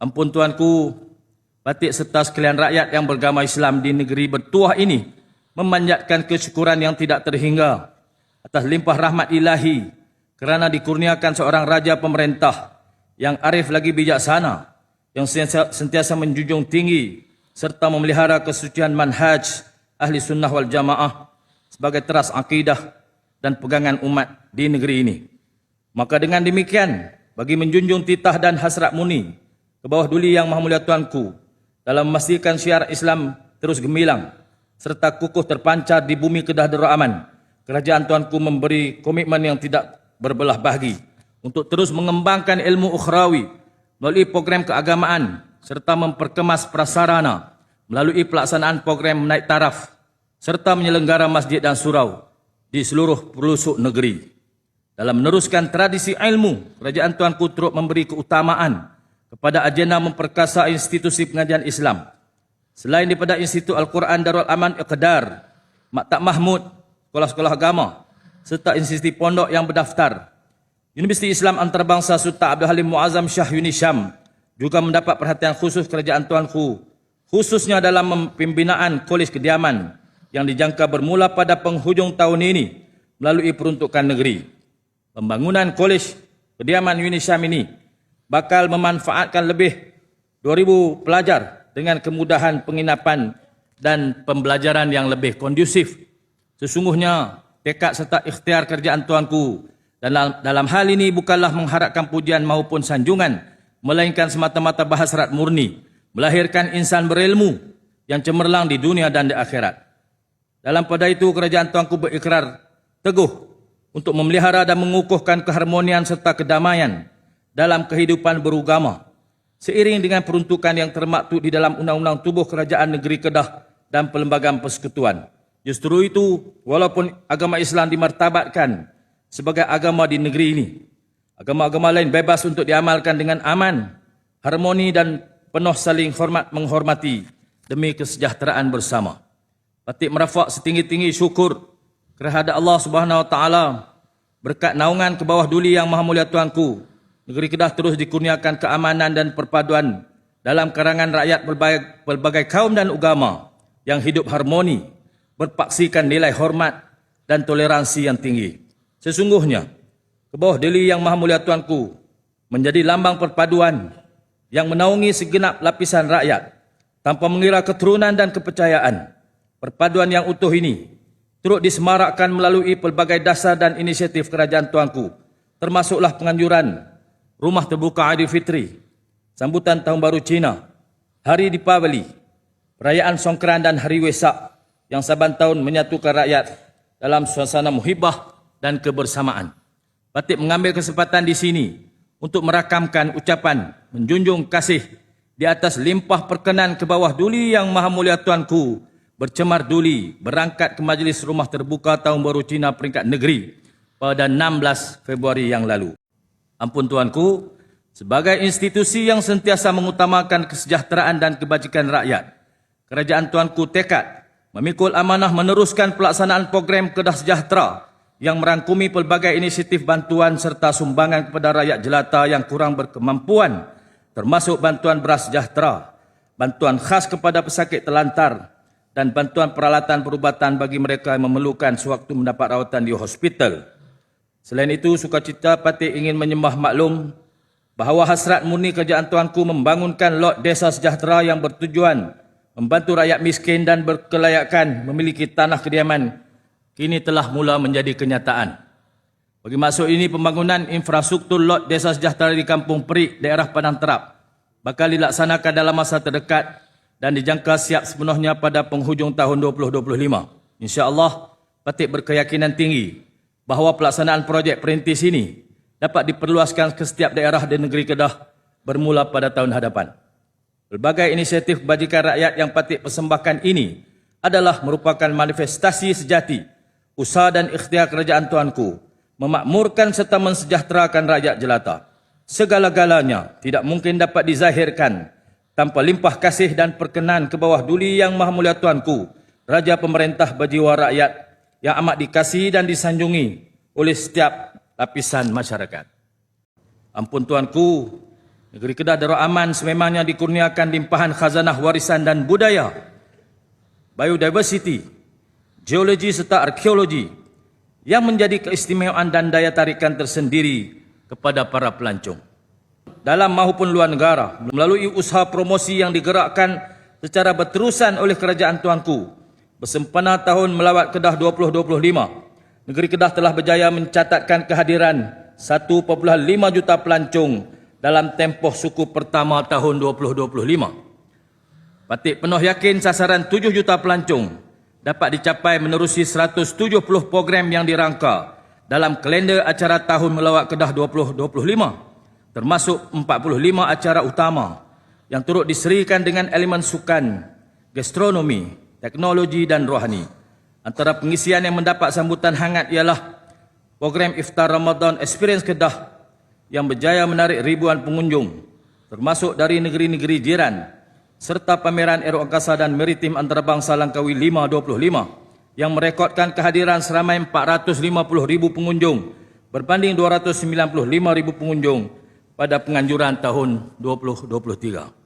Ampun tuanku, batik serta sekalian rakyat yang beragama Islam di negeri bertuah ini memanjatkan kesyukuran yang tidak terhingga atas limpah rahmat ilahi kerana dikurniakan seorang raja pemerintah yang arif lagi bijaksana, yang sentiasa menjunjung tinggi serta memelihara kesucian manhaj ahli sunnah wal jamaah sebagai teras akidah dan pegangan umat di negeri ini. Maka dengan demikian, bagi menjunjung titah dan hasrat muni ke bawah duli yang maha mulia Tuanku dalam memastikan syiar Islam terus gemilang serta kukuh terpancar di bumi Kedah Darul Aman, kerajaan Tuanku memberi komitmen yang tidak berbelah bahagi untuk terus mengembangkan ilmu ukhrawi melalui program keagamaan serta memperkemas prasarana melalui pelaksanaan program naik taraf serta menyelenggara masjid dan surau di seluruh pelosok negeri. Dalam meneruskan tradisi ilmu, Kerajaan Tuanku turut memberi keutamaan kepada agenda memperkasa institusi pengajian Islam. Selain daripada Institut Al-Quran Darul Aman Iqdar, Maktab Mahmud, sekolah-sekolah agama, serta institusi pondok yang berdaftar, Universiti Islam Antarabangsa Sultan Abdul Halim Muazzam Shah Unisham juga mendapat perhatian khusus kerajaan tuanku khususnya dalam pembinaan kolej kediaman yang dijangka bermula pada penghujung tahun ini melalui peruntukan negeri. Pembangunan kolej kediaman Unisham ini bakal memanfaatkan lebih 2000 pelajar dengan kemudahan penginapan dan pembelajaran yang lebih kondusif. Sesungguhnya tekad serta ikhtiar kerjaan tuanku dalam, dalam hal ini bukanlah mengharapkan pujian maupun sanjungan, melainkan semata-mata bahasrat murni, melahirkan insan berilmu yang cemerlang di dunia dan di akhirat. Dalam pada itu, kerajaan tuanku berikrar teguh untuk memelihara dan mengukuhkan keharmonian serta kedamaian dalam kehidupan berugama, seiring dengan peruntukan yang termaktub di dalam undang-undang tubuh kerajaan negeri Kedah dan perlembagaan persekutuan. Justru itu, walaupun agama Islam dimartabatkan sebagai agama di negeri ini. Agama-agama lain bebas untuk diamalkan dengan aman, harmoni dan penuh saling hormat menghormati demi kesejahteraan bersama. Batik merafak setinggi-tinggi syukur kerana Allah Subhanahu Wa Taala berkat naungan ke bawah duli yang maha mulia Tuanku. Negeri Kedah terus dikurniakan keamanan dan perpaduan dalam karangan rakyat pelbagai, pelbagai kaum dan agama yang hidup harmoni, berpaksikan nilai hormat dan toleransi yang tinggi. Sesungguhnya, ke bawah deli yang maha mulia Tuanku menjadi lambang perpaduan yang menaungi segenap lapisan rakyat tanpa mengira keturunan dan kepercayaan. Perpaduan yang utuh ini turut disemarakkan melalui pelbagai dasar dan inisiatif kerajaan Tuanku, termasuklah penganjuran Rumah Terbuka Aidil Fitri, sambutan Tahun Baru Cina, Hari Dipawali, perayaan Songkran dan Hari Wesak yang saban tahun menyatukan rakyat dalam suasana muhibah dan kebersamaan. Batik mengambil kesempatan di sini untuk merakamkan ucapan menjunjung kasih di atas limpah perkenan ke bawah duli yang maha mulia tuanku bercemar duli berangkat ke majlis rumah terbuka tahun baru Cina peringkat negeri pada 16 Februari yang lalu. Ampun tuanku, sebagai institusi yang sentiasa mengutamakan kesejahteraan dan kebajikan rakyat, kerajaan tuanku tekad memikul amanah meneruskan pelaksanaan program Kedah Sejahtera yang merangkumi pelbagai inisiatif bantuan serta sumbangan kepada rakyat jelata yang kurang berkemampuan termasuk bantuan beras sejahtera, bantuan khas kepada pesakit telantar dan bantuan peralatan perubatan bagi mereka yang memerlukan sewaktu mendapat rawatan di hospital. Selain itu, sukacita Pati ingin menyembah maklum bahawa hasrat murni kerajaan tuanku membangunkan lot desa sejahtera yang bertujuan membantu rakyat miskin dan berkelayakan memiliki tanah kediaman kini telah mula menjadi kenyataan. Bagi maksud ini, pembangunan infrastruktur lot desa sejahtera di Kampung Perik, daerah Padang Terap, bakal dilaksanakan dalam masa terdekat dan dijangka siap sepenuhnya pada penghujung tahun 2025. InsyaAllah, Patik berkeyakinan tinggi bahawa pelaksanaan projek perintis ini dapat diperluaskan ke setiap daerah di negeri Kedah bermula pada tahun hadapan. Berbagai inisiatif bajikan rakyat yang Patik persembahkan ini adalah merupakan manifestasi sejati usaha dan ikhtiar kerajaan tuanku memakmurkan serta mensejahterakan rakyat jelata. Segala-galanya tidak mungkin dapat dizahirkan tanpa limpah kasih dan perkenan ke bawah duli yang maha mulia tuanku, Raja Pemerintah Berjiwa Rakyat yang amat dikasihi dan disanjungi oleh setiap lapisan masyarakat. Ampun tuanku, Negeri Kedah Darul Aman sememangnya dikurniakan limpahan khazanah warisan dan budaya, biodiversity, geologi serta arkeologi yang menjadi keistimewaan dan daya tarikan tersendiri kepada para pelancong. Dalam maupun luar negara, melalui usaha promosi yang digerakkan secara berterusan oleh Kerajaan Tuanku, bersempena tahun melawat Kedah 2025, negeri Kedah telah berjaya mencatatkan kehadiran 1.5 juta pelancong dalam tempoh suku pertama tahun 2025. Patik penuh yakin sasaran 7 juta pelancong dapat dicapai menerusi 170 program yang dirangka dalam kalender acara tahun melawat Kedah 2025 termasuk 45 acara utama yang turut diserikan dengan elemen sukan, gastronomi, teknologi dan rohani. Antara pengisian yang mendapat sambutan hangat ialah program Iftar Ramadan Experience Kedah yang berjaya menarik ribuan pengunjung termasuk dari negeri-negeri jiran serta pameran aero angkasa dan maritim antarabangsa Langkawi 525 yang merekodkan kehadiran seramai 450 ribu pengunjung berbanding 295 ribu pengunjung pada penganjuran tahun 2023.